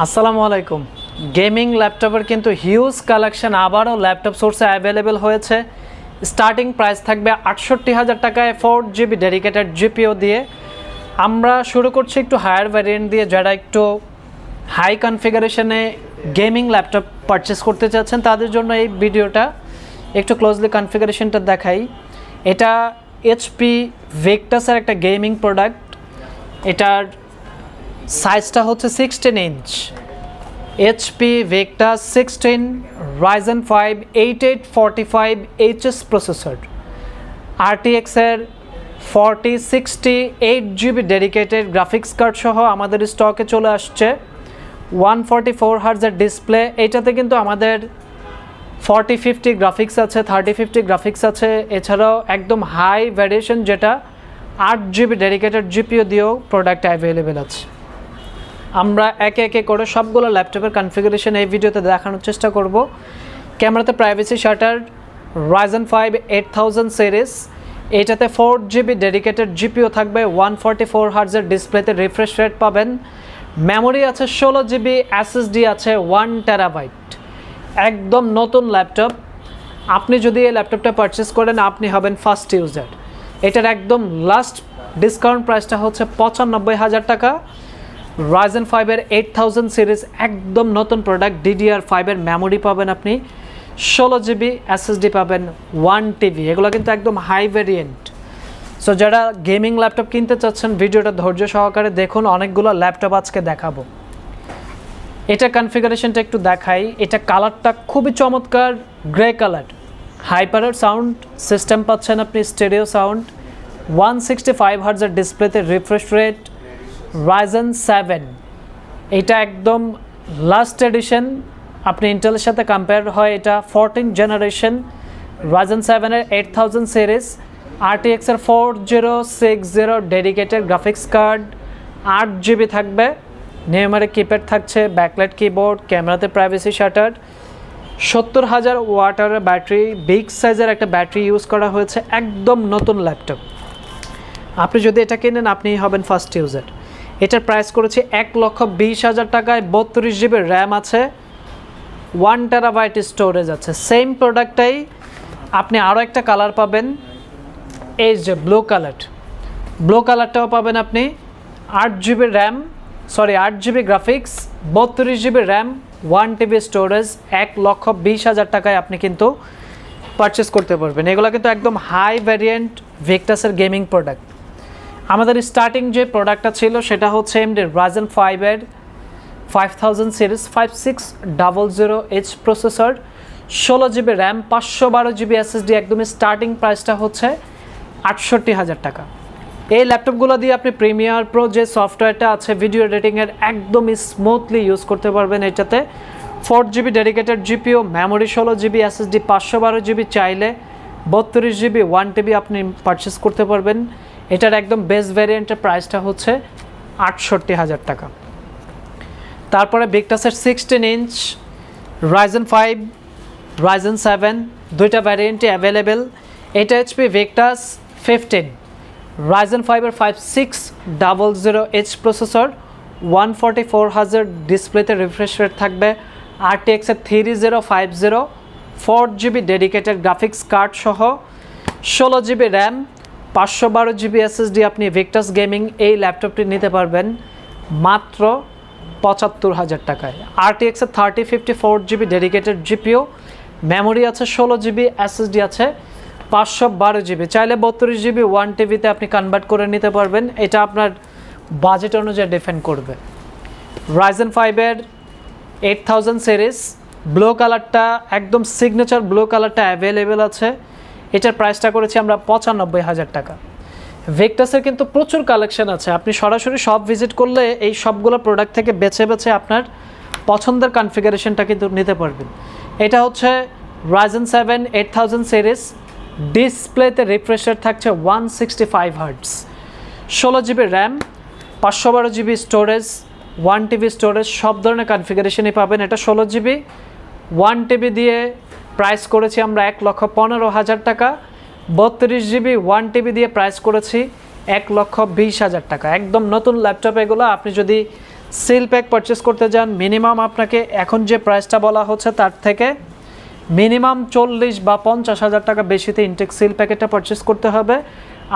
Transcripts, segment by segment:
আসসালামু আলাইকুম। গেমিং ল্যাপটপের কিন্তু হিউজ কালেকশন আবারও ল্যাপটপ সোর্সে অ্যাভেলেবেল হয়েছে। স্টার্টিং প্রাইস থাকবে আটষট্টি হাজার টাকায় ফোর জিবি ডেডিকেটেড জিপিও দিয়ে। আমরা শুরু করছি একটু হায়ার ভ্যারিয়েন্ট দিয়ে যারা একটু হাই কনফিগারেশনে গেমিং ল্যাপটপ পারচেস করতে চাচ্ছেন, তাদের জন্য এই ভিডিওটা একটু ক্লোজলি কনফিগারেশনটা দেখাই। এটা এইচপি ভেক্টাসের একটা গেমিং প্রোডাক্ট এটার সাইজটা হচ্ছে sixteen inch HP Victus sixteen Ryzen five eight eight forty five HS processor আরটিএক্সের forty sixty eight GB dedicated graphics card সহ আমাদের স্টকে চলে আসছে। ওয়ান ফর্টি ফোর হার্জের ডিসপ্লে এইটাতে কিন্তু আমাদের ফর্টি ফিফটি গ্রাফিক্স আছে থার্টি ফিফটি গ্রাফিক্স আছে। এছাড়াও একদম হাই ভ্যারিয়েশন যেটা আট জিবি ডেডিকেটেড জিপিও দিয়েও প্রোডাক্ট অ্যাভেলেবেল আছে। আমরা একে একে করে সবগুলো ল্যাপটপের কনফিগারেশন এই ভিডিওতে দেখানোর চেষ্টা করব। ক্যামেরাতে privacy shutter Ryzen five eight thousand series এটাতে ফোর জিবি ডেডিকেটেড জিপিও থাকবে ওয়ান ফর্টি ফোর হার্জের ডিসপ্লেতে রিফ্রেশ রেট পাবেন। মেমোরি আছে ষোলো জিবি এসএসডি আছে ওয়ান টেরাবাইট একদম নতুন ল্যাপটপ আপনি যদি এই ল্যাপটপটা পারচেস করেন, আপনি হবেন ফার্স্ট ইউজার এটার একদম লাস্ট ডিসকাউন্ট প্রাইসটা হচ্ছে পঁচানব্বই হাজার টাকা। রাইজেন ফাইভের এইট থাউজেন্ড সিরিজ একদম নতুন প্রোডাক্ট ডিডিআর ফাইভের মেমোরি পাবেন আপনি। ষোলো জিবি এসএসডি পাবেন ওয়ান টিভি এগুলো কিন্তু একদম হাই ভেরিয়েন্ট সো যারা গেমিং ল্যাপটপ কিনতে চাচ্ছেন, ভিডিওটা ধৈর্য সহকারে দেখুন, অনেকগুলো ল্যাপটপ আজকে দেখাবো। এটা কনফিগারেশনটা একটু দেখাই, এটা কালারটা খুবই চমৎকার গ্রে কালার হাইপারের সাউন্ড সিস্টেম পাচ্ছেন আপনি stereo sound one sixty five হার্জের ডিসপ্লেতে রিফ্রেশ রেট রাইজেন সেভেন এটা একদম লাস্ট এডিশন আপনি ইন্টেলের সাথে কম্পেয়ার হয়, এটা ফোরটিন জেনারেশন রাইজেন সেভেনের eight thousand series আরটিএক্সের four zero six zero dedicated graphics card আট জিবি থাকবে। নিয়মারে কিপ্যাড থাকছে ব্যাকলাইট কিবোর্ড ক্যামেরাতে প্রাইভেসি শাটার সত্তর হাজার ওয়াটারের ব্যাটারি বিগ সাইজের একটা ব্যাটারি ইউজ করা হয়েছে, একদম নতুন ল্যাপটপ আপনি যদি এটা কেনেন আপনি হবেন ফার্স্ট ইউজার এটার প্রাইস করেছে এক লক্ষ বিশ হাজার টাকায় বত্রিশ জিবি র্যাম আছে। ওয়ান টেরাবাইট স্টোরেজ আছে। সেম প্রোডাক্টটাই আপনি আরও একটা কালার পাবেন। এই যে ব্লু কালার ব্লু কালারটাও পাবেন আপনি। আট জিবি র্যাম সরি আট জিবি গ্রাফিক্স বত্রিশ GB RAM one TB storage এক লক্ষ বিশ হাজার টাকায় আপনি কিন্তু পারচেস করতে পারবেন। এগুলো কিন্তু একদম হাই ভ্যারিয়েন্ট ভেক্টাসের গেমিং প্রোডাক্ট আমাদের স্টার্টিং যে প্রোডাক্টটা ছিল, সেটা হচ্ছে এমডি রাজেন ফাইভের five thousand series five six double zero H processor ষোলো জিবি র্যাম পাঁচশো বারো জিবি এসএসডি একদমই স্টার্টিং প্রাইসটা হচ্ছে আটষট্টি হাজার টাকা। এই ল্যাপটপগুলো দিয়ে আপনি প্রিমিয়ার প্রো যে সফটওয়্যারটা আছে ভিডিও এডিটিংয়ের একদমই স্মুথলি ইউজ করতে পারবেন এটাতে। Four GB dedicated GPU memory ষোলো জিবি এসএসডি পাঁচশো বারো জিবি চাইলে বত্রিশ জিবি ওয়ান টিবি আপনি পারচেস করতে পারবেন। এটার একদম বেস্ট ভ্যারিয়েন্টের প্রাইসটা হচ্ছে আটষট্টি হাজার টাকা। তারপরে ভিক্টাসের sixteen inch Ryzen five Ryzen seven দুইটা ভ্যারিয়েন্টই অ্যাভেলেবেল এটা এইচপি ভিক্টাস ফিফটিন রাইজেন ফাইভের five six double zero H processor one forty four হাজার ডিসপ্লেতে রিফ্রেশ রেট থাকবে আরটিএক্সের three zero five zero four GB dedicated graphics card সহ, ষোলো GB RAM পাঁচশো বারো জিবি এসএসডি আপনি ভিক্টাস গেমিং এই ল্যাপটপটি নিতে পারবেন মাত্র পঁচাত্তর হাজার টাকায়। আরটিএক্সের thirty fifty four GB dedicated GPU memory আছে ষোলো জিবি এসএসডি আছে পাঁচশো বারো জিবি। চাইলে বত্রিশ জিবি ওয়ান টিভিতে আপনি কনভার্ট করে নিতে পারবেন। এটা আপনার বাজেট অনুযায়ী ডিফেন্ড করবে। রাইজেন ফাইভের এইট থাউজেন্ড সিরিজ ব্লু কালারটা একদম সিগনেচার ব্লু কালারটা অ্যাভেলেবেল আছে। এটার প্রাইসটা করেছি আমরা পঁচানব্বই হাজার টাকা। ভেক্টাসের কিন্তু প্রচুর কালেকশন আছে। আপনি সরাসরি সব ভিজিট করলে এই সবগুলো প্রোডাক্ট থেকে বেছে বেছে আপনার পছন্দের কনফিগারেশনটা কিন্তু নিতে পারবেন। এটা হচ্ছে Ryzen seven eight thousand series ডিসপ্লেতে রিফ্রেশার থাকছে ওয়ান সিক্সটি ফাইভ হার্টস ষোলো জিবি র্যাম পাঁচশো বারো GB storage one TB storage সব ধরনের কনফিগারেশনই পাবেন। এটা ষোলো জিবি ওয়ান টিবি দিয়ে প্রাইস করেছি আমরা এক লক্ষ পনেরো হাজার টাকা। বত্রিশ জিবি ওয়ান টিবি দিয়ে প্রাইস করেছি এক লক্ষ বিশ হাজার টাকা। একদম নতুন ল্যাপটপ এগুলো। আপনি যদি সিল প্যাক পারচেস করতে যান মিনিমাম আপনাকে এখন যে প্রাইসটা বলা হচ্ছে তার থেকে মিনিমাম চল্লিশ বা পঞ্চাশ হাজার টাকা বেশিতে ইনটেক সিল প্যাকেটটা পারচেস করতে হবে।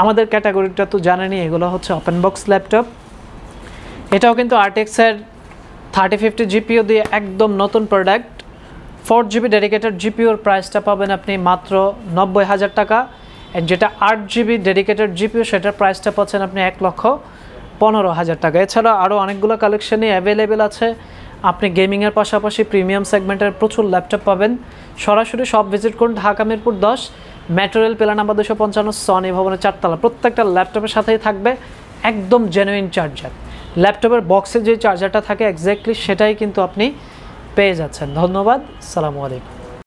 আমাদের ক্যাটাগরিটা তো জানেনই, এগুলো হচ্ছে ওপেন বক্স ল্যাপটপ। এটাও কিন্তু আরটেক্সের থার্টি ফিফটি জিপিও দিয়ে একদম নতুন প্রোডাক্ট ফোর জিবি ডেডিকেটেড জিপিওর প্রাইসটা পাবেন আপনি মাত্র নব্বই হাজার টাকা। আর যেটা আট জিবি ডেডিকেটেড জিপিও সেটার প্রাইসটা পাচ্ছেন আপনি এক লক্ষ পনেরো হাজার টাকা। এছাড়া আরও অনেকগুলো কালেকশনই অ্যাভেলেবেল আছে। আপনি গেমিংয়ের পাশাপাশি প্রিমিয়াম সেগমেন্টের প্রচুর ল্যাপটপ পাবেন। সরাসরি সব ভিজিট করুন ঢাকা মিরপুর দশ ম্যাটেরিয়াল পেলা নাম্বার দুশো পঞ্চান্ন সনি ভবনের চারতলা। প্রত্যেকটা ল্যাপটপের সাথেই থাকবে একদম জেনুইন চার্জার ল্যাপটপের বক্সে যে চার্জারটা থাকে এক্স্যাক্টলি সেটাই কিন্তু আপনি পেয়ে যাচ্ছেন। ধন্যবাদ। সালামু আলাইকুম।